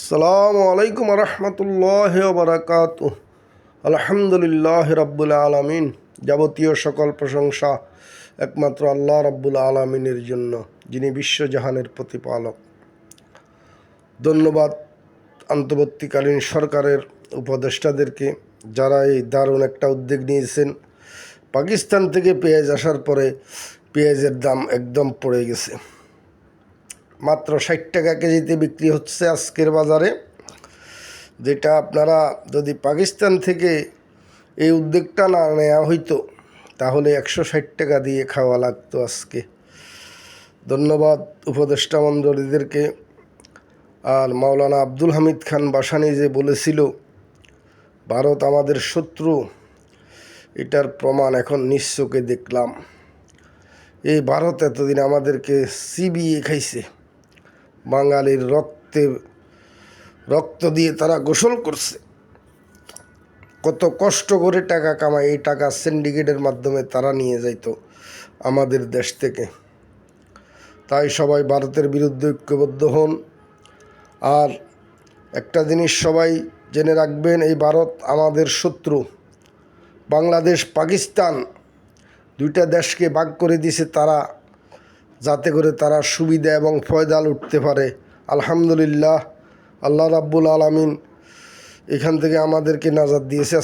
সালামু আলাইকুম রহমতুল্লাহ বারাকাত। আলহামদুলিল্লাহ রব্বুল আলমিন। যাবতীয় সকল প্রশংসা একমাত্র আল্লাহ রব্বুল আলমিনের জন্য, যিনি বিশ্বজাহানের প্রতিপালক। ধন্যবাদ অন্তর্বর্তীকালীন সরকারের উপদেষ্টাদেরকে যারা এই দারুণ একটা উদ্যোগ নিয়েছেন। পাকিস্তান থেকে পেঁয়াজ আসার পরে পেঁয়াজের দাম একদম পড়ে গেছে। মাত্র ষাট টাকা কেজিতে বিক্রি হচ্ছে আজকের বাজারে। যেটা আপনারা যদি পাকিস্তান থেকে এই উদ্যোগটা না নেওয়া হইতো, তাহলে একশো ষাট টাকা দিয়ে খাওয়া লাগতো আজকে। ধন্যবাদ উপদেষ্টা মণ্ডলীদেরকে। আর মাওলানা আব্দুল হামিদ খান বাসানি যে বলেছিল, ভারত আমাদের শত্রু। এটার প্রমাণ এখন নিশ্চকে দেখলাম। এই ভারত এতদিন আমাদেরকে সিবিএ খাইছে। বাঙালির রক্তে, রক্ত দিয়ে তারা গোসল করছে। কত কষ্ট করে টাকা কামায়, এই টাকা সিন্ডিকেটের মাধ্যমে তারা নিয়ে যাইতো আমাদের দেশ থেকে। তাই সবাই ভারতের বিরুদ্ধে ঐক্যবদ্ধ হন। আর একটা জিনিস সবাই জেনে রাখবেন, এই ভারত আমাদের শত্রু। বাংলাদেশ, পাকিস্তান দুইটা দেশকে ভাগ করে দিছে তারা। যাতে করে তারা সুবিধা এবং ফয়দাল উঠতে পারে। আলহামদুলিল্লাহ, আল্লাহ রাব্বুল আলমিন এখান থেকে আমাদেরকে নাজাদ দিয়েছে।